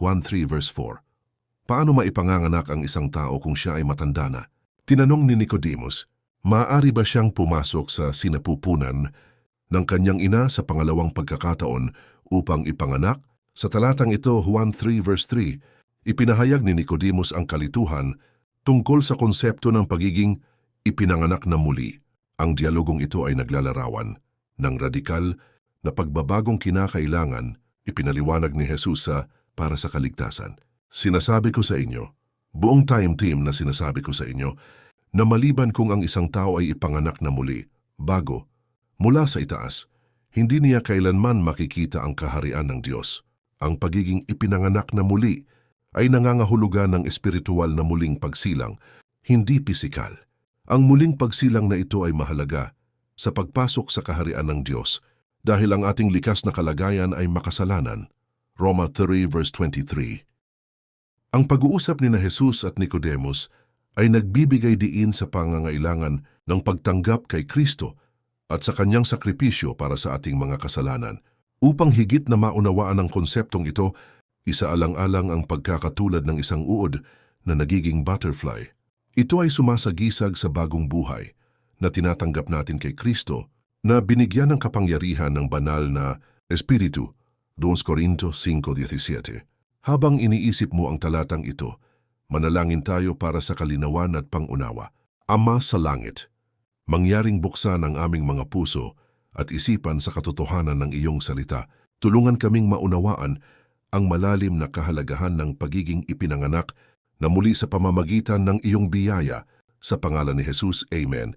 Juan 3 verse 4. Paano maipanganganak ang isang tao kung siya ay matanda na? Tinanong ni Nicodemus, maaari ba siyang pumasok sa sinapupunan ng kanyang ina sa pangalawang pagkakataon upang ipanganak? Sa talatang ito, Juan 3 verse 3, ipinahayag ni Nicodemus ang kalituhan tungkol sa konsepto ng pagiging ipinanganak na muli. Ang dialogong ito ay naglalarawan ng radikal na pagbabagong kinakailangan ipinaliwanag ni Jesus sa para sa kaligtasan. Sinasabi ko sa inyo, buong time team na sinasabi ko sa inyo, na maliban kung ang isang tao ay ipanganak na muli, bago, mula sa itaas, hindi niya kailanman makikita ang kaharian ng Diyos. Ang pagiging ipinanganak na muli ay nangangahulugan ng espiritual na muling pagsilang, hindi pisikal. Ang muling pagsilang na ito ay mahalaga sa pagpasok sa kaharian ng Diyos dahil ang ating likas na kalagayan ay makasalanan. Roma 3 verse 23 Ang pag-uusap ni na Jesus at Nicodemus ay nagbibigay diin sa pangangailangan ng pagtanggap kay Kristo at sa kanyang sakripisyo para sa ating mga kasalanan. Upang higit na maunawaan ang konseptong ito, isaalang-alang ang pagkakatulad ng isang uod na nagiging butterfly. Ito ay sumasagisag sa bagong buhay na tinatanggap natin kay Kristo na binigyan ng kapangyarihan ng banal na Espiritu, 2 Corinto 5.17. Habang iniisip mo ang talatang ito, manalangin tayo para sa kalinawan at pangunawa. Ama sa langit, mangyaring buksan ang aming mga puso at isipan sa katotohanan ng iyong salita. Tulungan kaming maunawaan ang malalim na kahalagahan ng pagiging ipinanganak na muli sa pamamagitan ng iyong biyaya. Sa pangalan ni Jesus, Amen.